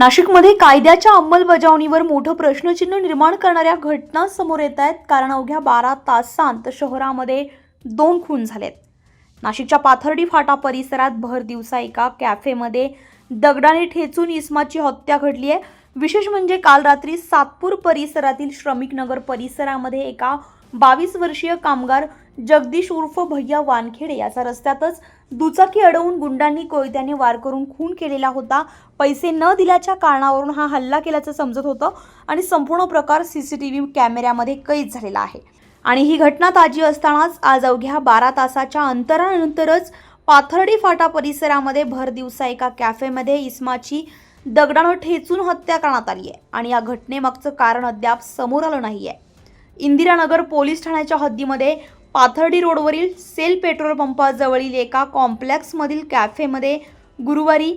नाशिकमध्ये कायद्याच्या अंमलबजावणीवर मोठं प्रश्नचिन्ह निर्माण करणाऱ्या घटना समोर येत आहेत. कारण अवघ्या बारा तासांत शहरामध्ये दोन खून झालेत. नाशिकच्या पाथर्डी फाटा परिसरात भर दिवसा एका कॅफेमध्ये दगडाने ठेचून इस्माची हत्या घडली आहे विशेष म्हणजे काल रात्री सातपूर परिसरातील श्रमिक नगर परिसरामध्ये एका बावीस वर्षीय कामगार जगदीश उर्फ भैया वानखेडे याचा रस्त्यातच दुचाकी अडवून गुंडांनी कोयत्याने वार करून खून केलेला होता. पैसे न दिल्याच्या कारणावरून हा हल्ला केल्याचं समजत होतं आणि संपूर्ण प्रकार सी सी टी व्ही कॅमेऱ्यामध्ये कैद झालेला आहे. आणि ही घटना ताजी असतानाच आज अवघ्या बारा तासाच्या अंतरानंतरच पाथर्डी फाटा परिसरामध्ये भर दिवसा एका कॅफेमध्ये इस्माची दगडानं ठेचून हत्या करण्यात आली आहे. आणि या घटनेमागचं कारण अद्याप समोर आलं नाही आहे इंदिरानगर पोलीस ठाण्याच्या हद्दीमध्ये पाथर्डी रोडवरील सेल पेट्रोल पंपाजवळील एका कॉम्प्लेक्समधील कॅफेमध्ये गुरुवारी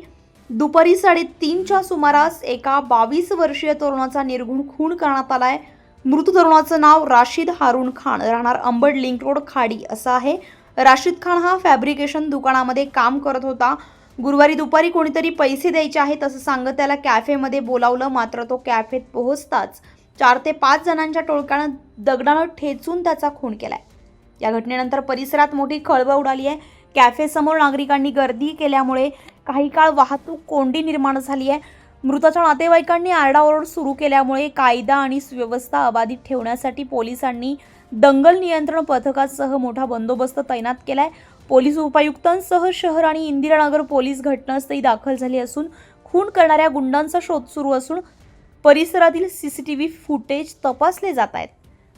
दुपारी साडेतीनच्या सुमारास एका बावीस वर्षीय तरुणाचा निर्घुण खून करण्यात आलाय. मृत तरुणाचं नाव राशिद हारून खान. राहणार अंबड लिंक रोड खाडी. असं आहे. राशिद खान हा फॅब्रिकेशन दुकानामध्ये काम करत होता. गुरुवारी दुपारी कोणीतरी पैसे द्यायचे आहेत असं सांगत त्याला कॅफेमध्ये बोलावलं. मात्र तो कॅफेत पोहोचताच चार ते पाच जणांच्या टोळक्यानं दगडानं ठेचून त्याचा खून केलाय. या घटनेनंतर परिसरात मोठी खळबळ उडाली आहे. कॅफेसमोर नागरिकांनी गर्दी केल्यामुळे काही काळ वाहतूक कोंडी निर्माण झाली आहे. मृताच्या नातेवाईकांनी आरडाओरड सुरू केल्यामुळे कायदा आणि सुव्यवस्था अबाधित ठेवण्यासाठी पोलिसांनी दंगल नियंत्रण पथकासह मोठा बंदोबस्त तैनात केला आहे पोलीस उपायुक्तांसह शहर आणि इंदिरानगर पोलीस घटनास्थळी दाखल झाली असून खून करणाऱ्या गुंडांचा शोध सुरू असून परिसरातील C C T V footage तपासले जात आहेत.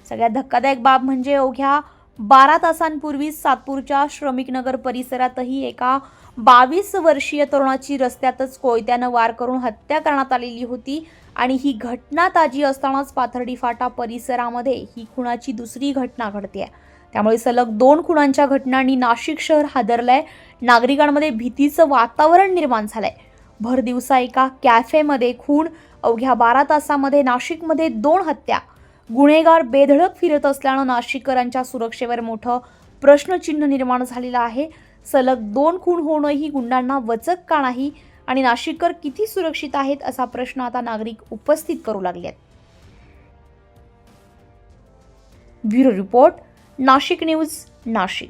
सगळ्यात धक्कादायक बाब म्हणजे अवघ्या बारा तासांपूर्वी सातपूरच्या श्रमिकनगर परिसरातही एका बावीस वर्षीय तरुणाची रस्त्यातच कोयत्यानं वार करून हत्या करण्यात आलेली होती आणि ही घटना ताजी असतानाच पाथर्डी फाटा परिसरामध्ये ही खुणाची दुसरी घटना घडते त्यामुळे सलग दोन खुणांच्या घटनांनी नाशिक शहर हादरलंय. नागरिकांमध्ये भीतीचं वातावरण निर्माण झालंय. भर दिवसा एका कॅफेमध्ये खून अवघ्या बारा तासामध्ये नाशिकमध्ये दोन हत्या. गुन्हेगार बेधडक फिरत असल्यानं नाशिककरांच्या सुरक्षेवर मोठं प्रश्नचिन्ह निर्माण झालेलं आहे. सलग दोन खून होणंही गुंडांना वचक का नाही आणि नाशिककर किती सुरक्षित आहेत असा प्रश्न आता नागरिक उपस्थित करू लागले आहेत bureau report Nashik news Nashik.